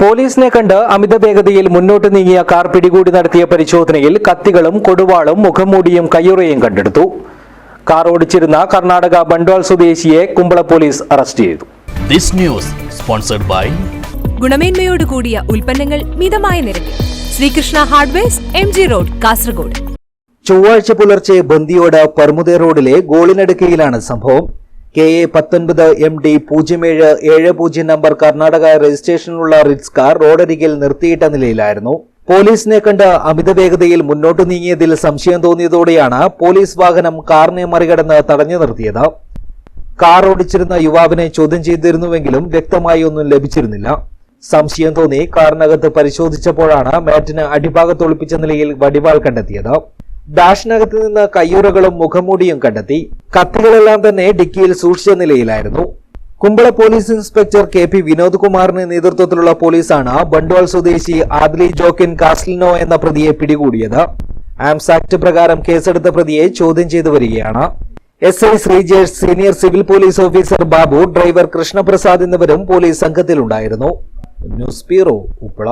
പോലീസിനെ കണ്ട് അമിത വേഗതയിൽ മുന്നോട്ട് നീങ്ങിയ കാർ പിടികൂടി നടത്തിയ പരിശോധനയിൽ കത്തികളും കൊടുവാളും മുഖംമൂടിയും കയ്യുറയും കണ്ടെടുത്തു. കാർ ഓടിച്ചിരുന്ന കർണാടക ബണ്ട്വാൾ സ്വദേശിയെ കുമ്പള പോലീസ് അറസ്റ്റ് ചെയ്തു. ദിസ് ന്യൂസ് സ്പോൺസർഡ് ബൈ ഗുണമേന്മയോട് കൂടിയ ഉൽപ്പന്നങ്ങൾ മിതമായ നിരക്കിൽ. Sreekrishna hardwares M G road Kasaragod. ചൊവ്വാഴ്ച പുലർച്ചെ ബന്ദിയോട് പർമുദേ റോഡിലെ ഗോളിനടുക്കയിലാണ് സംഭവം. കെ എ പത്തൊൻപത് എം ഡി പൂജ്യം ഏഴ് ഏഴ് പൂജ്യം നമ്പർ കർണാടക രജിസ്ട്രേഷനിലുള്ള റിറ്റ്സ് കാർ റോഡരികിൽ നിർത്തിയിട്ട നിലയിലായിരുന്നു. പോലീസിനെ കണ്ട് അമിത വേഗതയിൽ മുന്നോട്ട് നീങ്ങിയതിൽ സംശയം തോന്നിയതോടെയാണ് പോലീസ് വാഹനം കാറിനെ മറികടന്ന് തടഞ്ഞു നിർത്തിയത്. കാർ ഓടിച്ചിരുന്ന യുവാവിനെ ചോദ്യം ചെയ്തിരുന്നുവെങ്കിലും വ്യക്തമായി ഒന്നും ലഭിച്ചിരുന്നില്ല. സംശയം തോന്നി കാറിനകത്ത് പരിശോധിച്ചപ്പോഴാണ് മാറ്റിന് അടിഭാഗത്തൊളിപ്പിച്ച നിലയിൽ വടിവാൾ കണ്ടെത്തിയത്. ഡാഷിനകത്ത് നിന്ന് കയ്യുറകളും മുഖംമൂടിയും കണ്ടെത്തി കത്തികളെല്ലാം തന്നെ ഡിക്കിയിൽ സൂക്ഷിച്ച നിലയിലായിരുന്നു. Kumbla police inspector K P Vinod കുമാറിന്റെ നേതൃത്വത്തിലുള്ള പോലീസാണ് ബണ്ട്വാൾ സ്വദേശി ആദ്ലി ജോക്കിൻ കാസ്ലിനോ എന്ന പ്രതിയെ പിടികൂടിയത്. ആംസ് ആക്ട് പ്രകാരം കേസെടുത്ത പ്രതിയെ ചോദ്യം ചെയ്തു വരികയാണ്. S I Sreejesh senior civil police officer Babu driver Krishnaprasad എന്നിവരും പോലീസ് സംഘത്തിലുണ്ടായിരുന്നു. News bureau Uppala.